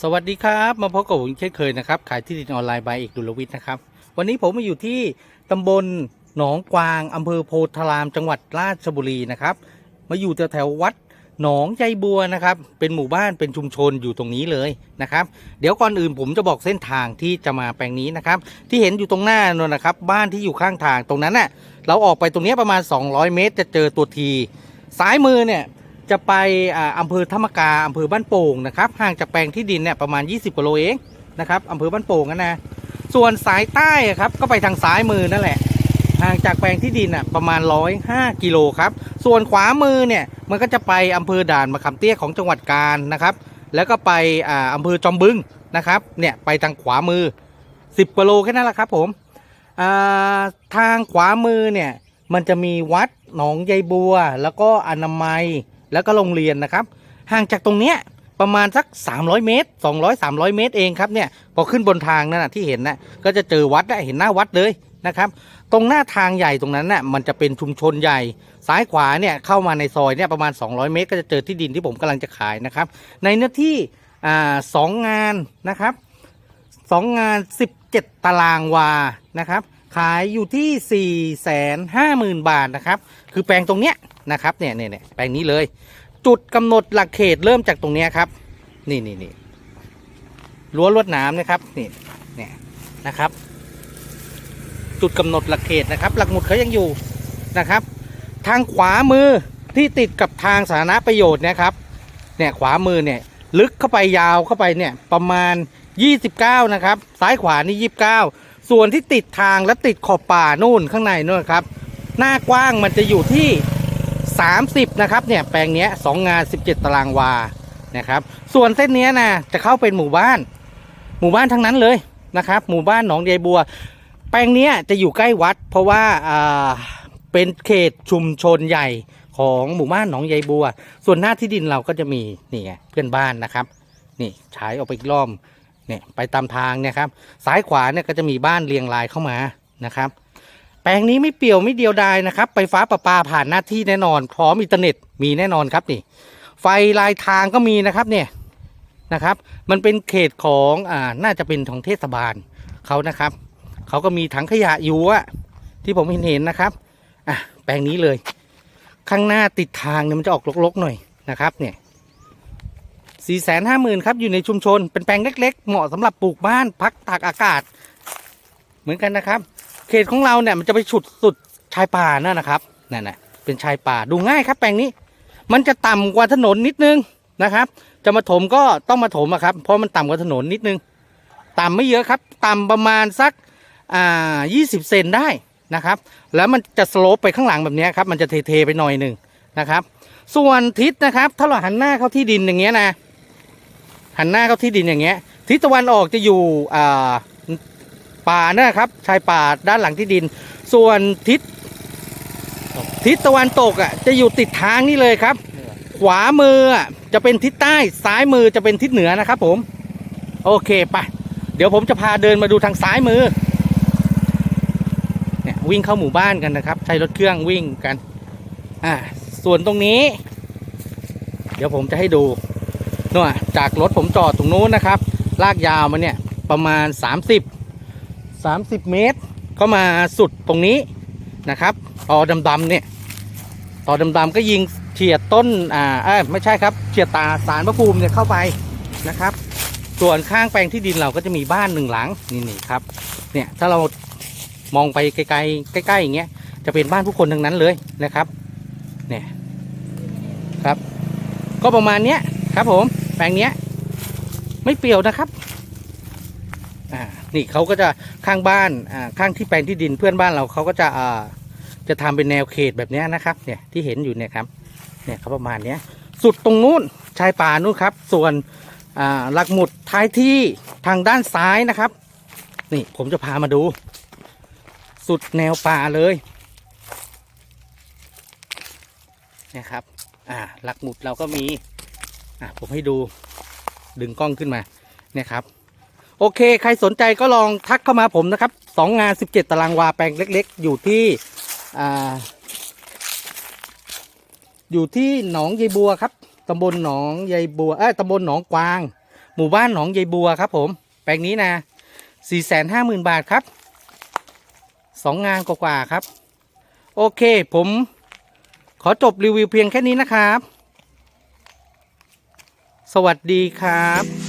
สวัสดีครับ มาพบกับผมเช่นเคยนะครับ ขายที่ดินออนไลน์บายเอกดุลวิทย์นะครับ วันนี้ผมมาอยู่ที่ตำบลหนองกวางอำเภอโพธารามจังหวัดราชบุรีนะครับ มาอยู่แถวๆวัดหนองใจบัวนะครับ เป็นหมู่บ้านเป็นชุมชนอยู่ตรงนี้เลยนะครับ เดี๋ยวก่อนอื่นผมจะบอกเส้นทางที่จะมาแปลงนี้นะครับ ที่เห็นอยู่ตรงหน้านั่นนะครับ บ้านที่อยู่ข้างทางตรงนั้นน่ะเราออกไปตรงนี้ประมาณ 200 เมตร จะเจอตัวทีซ้ายมือเนี่ย จะไปอ่าอำเภอธรรมกาอำเภอบ้านโป่งนะครับห่างจากแปลงที่ดินเนี่ยประมาณ 20กิโลเองนะครับอำเภอบ้านโป่งนะนะส่วนสายใต้ครับก็ไปทางซ้ายมือนั่นแหละ ห่างจากแปลงที่ดินอะประมาณ 105กิโลครับส่วนขวามือเนี่ยมันก็จะไปอำเภอด่านมะขามเตี้ยของจังหวัดกาญนะครับแล้วก็ไปอ่าอำเภอจอมบึงนะครับเนี่ยไปทางขวามือ 10กิโลแค่นั้นแหละครับผมอ่าทางขวามือเนี่ยมันจะมีวัดหนองยายบัว แล้วก็อนามัย แล้วก็โรงเรียนนะครับ ห่างจากตรงเนี้ยประมาณสัก 300 เมตร 200 300 เมตรเองครับเนี่ยพอขึ้นบนทางนั่นนะที่เห็นนะก็จะเจอวัดนะเห็นหน้าวัดเลยนะครับ ตรงหน้าทางใหญ่ตรงนั้นน่ะมันจะเป็นชุมชนใหญ่ ซ้ายขวาเนี่ยเข้ามาในซอยเนี่ยประมาณ 200 เมตร ก็จะเจอที่ดินที่ผมกำลังจะขายนะครับ ในเนื้อที่อ่าสองงานนะครับสองงาน 17 ตารางวานะครับ ขายอยู่ที่ 4 5 0 0 0 0 บาทนะครับ คือแปลงตรงเนี้ย นะครับเนี่ยเนี่ยเนี่ยแปลงนี้เลย จุดกำหนดหลักเขตเริ่มจากตรงนี้ครับ นี่นี่นี่รั้วลวดหน้ำนะครับนี่เนี่ยนะครับ จุดกำหนดหลักเขตนะครับ หลักหมุดเขายังอยู่นะครับ ทางขวามือที่ติดกับทางสาธารณประโยชน์นะครับเนี่ยขวามือเนี่ยลึกเข้าไปยาวเข้าไปเนี่ยประมาณ 29 นะครับ ซ้ายขวานี่ 29 ส่วนที่ติดทางและติดขอบป่านู่นข้างในนู่นครับ หน้ากว้างมันจะอยู่ที่ 30 นะครับเนี่ยแปลงเนี้ยสองงาน 17 ตารางวานะครับ ส่วนเส้นเนี้ยนะจะเข้าเป็นหมู่บ้าน หมู่บ้านทั้งนั้นเลยนะครับ หมู่บ้านหนองยายบัว แปลงเนี้ยจะอยู่ใกล้วัด เพราะว่าอ่าเป็นเขตชุมชนใหญ่ของหมู่บ้านหนองยายบัว ส่วนหน้าที่ดินเราก็จะมีนี่ไงเพื่อนบ้านนะครับ นี่ฉายออกไปอีกรอบเนี่ยไปตามทางเนี่ยครับซ้ายขวาเนี่ยก็จะมีบ้านเรียงรายเข้ามานะครับ แปลงนี้ไม่เปี่ยวไม่เดียวดายนะครับไฟฟ้าประปาผ่านหน้าที่แน่นอน พร้อมอินเทอร์เน็ตมีแน่นอนครับนี่ ไฟลายทางก็มีนะครับเนี่ยนะครับ มันเป็นเขตของอ่าน่าจะเป็นของเทศบาลเขานะครับเขาก็มีถังขยะอยู่อะที่ผมเห็นเห็นนะครับอะแปลงนี้เลย ข้างหน้าติดทางเนี่ยมันจะออกรกๆหน่อยนะครับเนี่ยสี่แสนห้าหมื่นครับอยู่ในชุมชนเป็นแปลงเล็ก ๆ เหมาะสำหรับปลูกบ้านพักตากอากาศ เหมือนกันนะครับ เขตของเราเนี่ยมันจะไปฉุดสุดชายป่านั่นนะครับนั่นนะเป็นชายป่าดูง่ายครับ แปลงนี้ มันจะต่ำกว่าถนนนิดนึงนะครับ จะมาถมก็ต้องมาถมอะครับ เพราะมันต่ำกว่าถนนนิดนึง ต่ำไม่เยอะครับ ต่ำประมาณสักอ่า20เซนได้นะครับ แล้วมันจะสโลปไปข้างหลังแบบนี้ครับ มันจะเทๆไปหน่อยหนึ่งนะครับ ส่วนทิศนะครับ ถ้าเราหันหน้าเข้าที่ดินอย่างเงี้ยนะ หันหน้าเข้าที่ดินอย่างเงี้ย ทิศตะวันออกจะอยู่อ่า ป่านะครับ ชายป่าด้านหลังที่ดิน ส่วนทิศทิศตะวันตกอะจะอยู่ติดทางนี่เลยครับ ขวามืออะจะเป็นทิศใต้ซ้ายมือจะเป็นทิศเหนือนะครับ ผม โอเคไปเดี๋ยวผมจะพาเดินมาดูทางซ้ายมือเนี่ยวิ่งเข้าหมู่บ้านกันนะครับ ใช้รถเครื่องวิ่งกันอ่าส่วนตรงนี้ เดี๋ยวผมจะให้ดูนู่นอะจากรถผมจอดตรงนู้นนะครับ ลากยาวมาเนี่ยประมาณ 30 30 เมตร ก็มาสุดตรงนี้นะครับต่อดำๆเนี่ยต่อดำๆก็ยิงเฉียดต้นอ่าเอ้ยไม่ใช่ครับเฉียดตาสารพระภูมิเนี่ยเข้าไปนะครับ ส่วนข้างแปลงที่ดินเราก็จะมีบ้านหนึ่งหลังนี่นี่ครับเนี่ยถ้าเรามองไปไกลๆใกล้ๆอย่างเงี้ยจะเป็นบ้านผู้คนทั้งนั้นเลยนะครับเนี่ยครับ ก็ประมาณเนี้ยครับผมแปลงเนี้ยไม่เปรี่ยวนะครับอ่า นี่เขาก็จะข้างบ้านอ่าข้างที่แปลงที่ดินเพื่อนบ้านเราเขาก็จะอ่าจะทำเป็นแนวเขตแบบนี้นะครับ เนี่ยที่เห็นอยู่เนี่ยครับเนี่ยเขาประมาณเนี้ยสุดตรงนู้นชายป่านู้นครับ ส่วนอ่าหลักหมุดท้ายที่ทางด้านซ้ายนะครับ นี่ผมจะพามาดู สุดแนวป่าเลยเนี่ยครับอ่าหลักหมุดเราก็มีอะผมให้ดูดึงกล้องขึ้นมาเนี่ยครับ โอเค ใครสนใจก็ลองทักเข้ามาผมนะครับสองงานสิบเจ็ดตารางวาแปลงเล็ก ๆ อยู่ที่อ่าอยู่ที่หนองยายบัวครับตำบลหนองยายบัวเอ้ตำบลหนองกวาง หมู่บ้านหนองยายบัวครับ ผม แปลงนี้นะสี่แสนห้าหมื่นบาทครับสองงานกว่าๆครับ โอเค ผมขอจบรีวิวเพียงแค่นี้นะครับ สวัสดีครับ